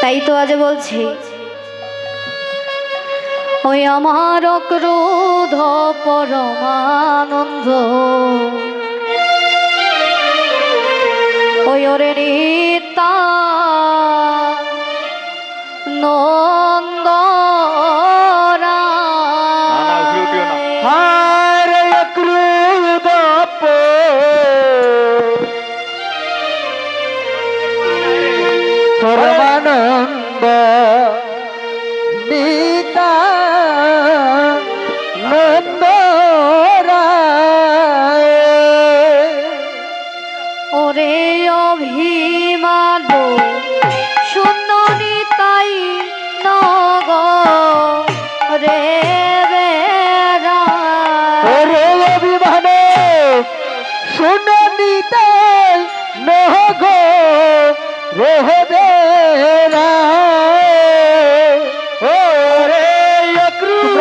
তাই তো আজ বলছি। ওই আমার ক্রোধ পরমানন্দ। ওই ওরে নিতা No दा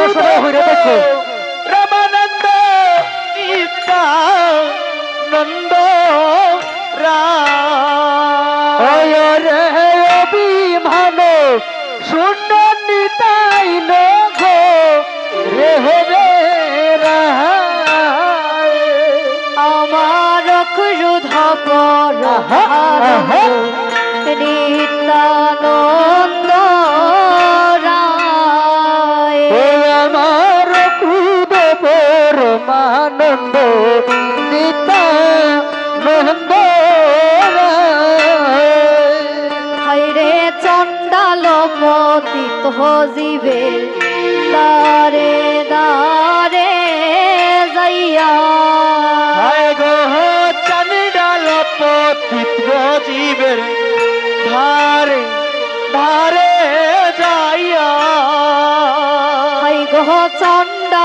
ঘোষণা হইয়া দেখো রামানন্দ নন্দ প্রেমানন্দ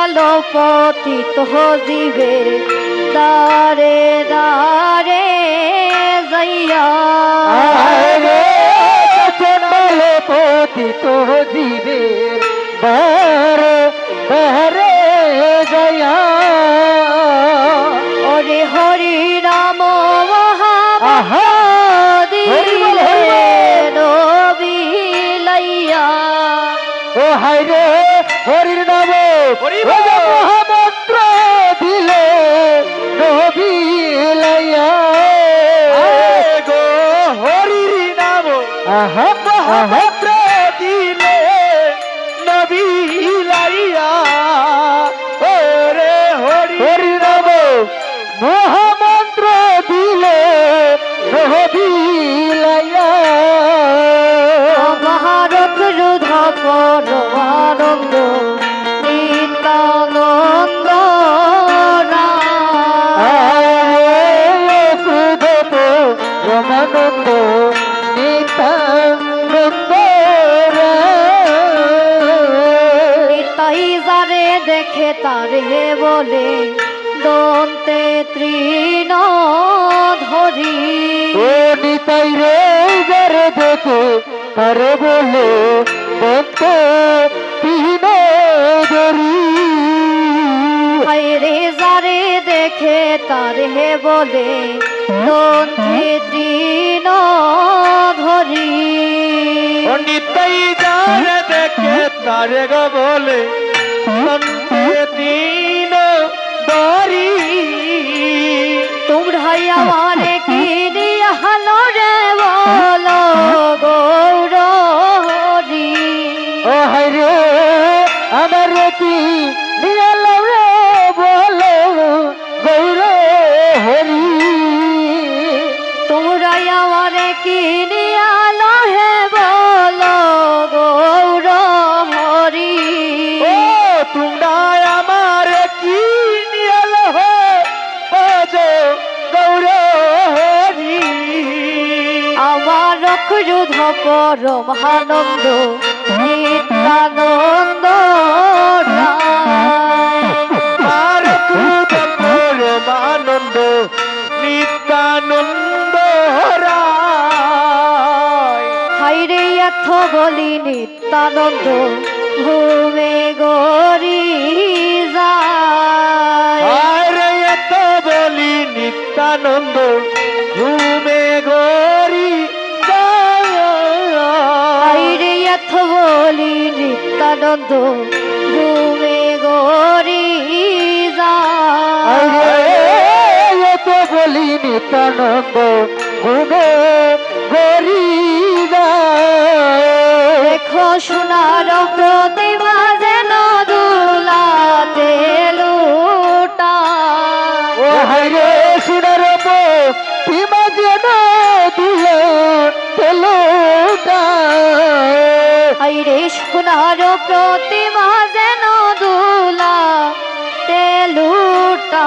আলো পথিত জীবের দারে দারে যাইয়া আলো পথিত জীবের দারে দারে যাইয়া। হো দেখে করে বলে রে যারে দেখে তার হে বলে দিন ধরি। নিতাই যারে দেখে তার বলে পরমানন্দ নিত্যানন্দ আর পরমানন্দ নিত্যানন্দ হাইরে এত বলি নিত্যানন্দ ঘুমে গরি যায়। হাইরে এত বলি নিত্যানন্দ ঘুমে গরি নিত্যানন্দ ঘুমে গরি তো বলি নিতানন্দ ঘুমে গরি দেখো সোনার প্রতিমা সোনার প্রতিমা যেন দুলা তেলুটা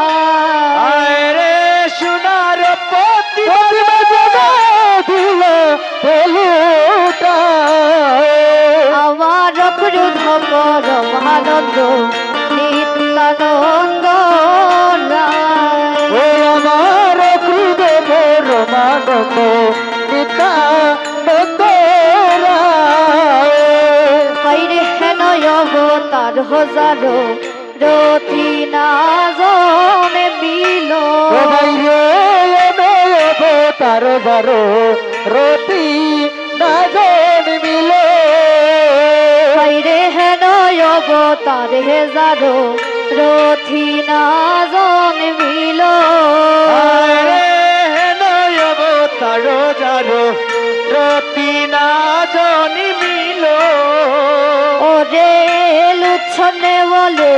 আরে সোনার প্রতিমা যেন দিল তেলোটা আমার ক্রুধ পরম আনন্দ নিত্যানন্দ আমার ক্রুদ রমানন্দ নিত্যানন্দ হজারো রথি না জনে বিল তার বারো রতি না জন্মিল হাইরে হেন অবতার হেজারো রথি না জনে তারো যারো রতি না জনি মিল। ওরে লুচ্ছনে বলে।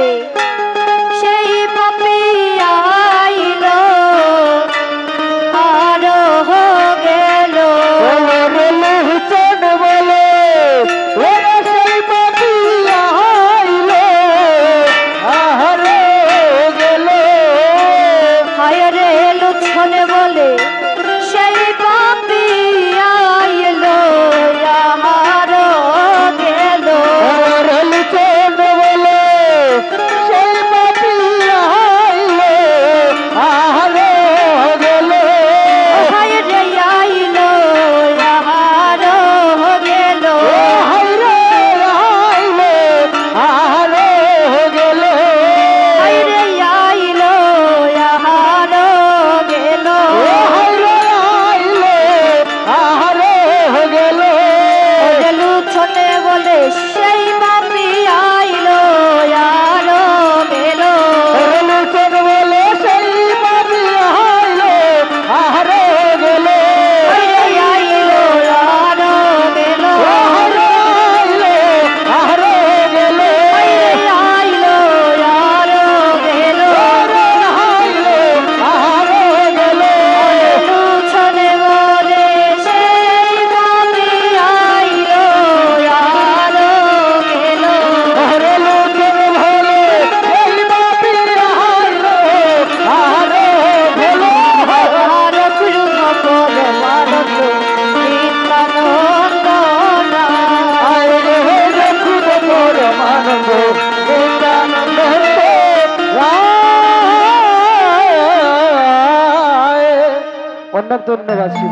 Shiva.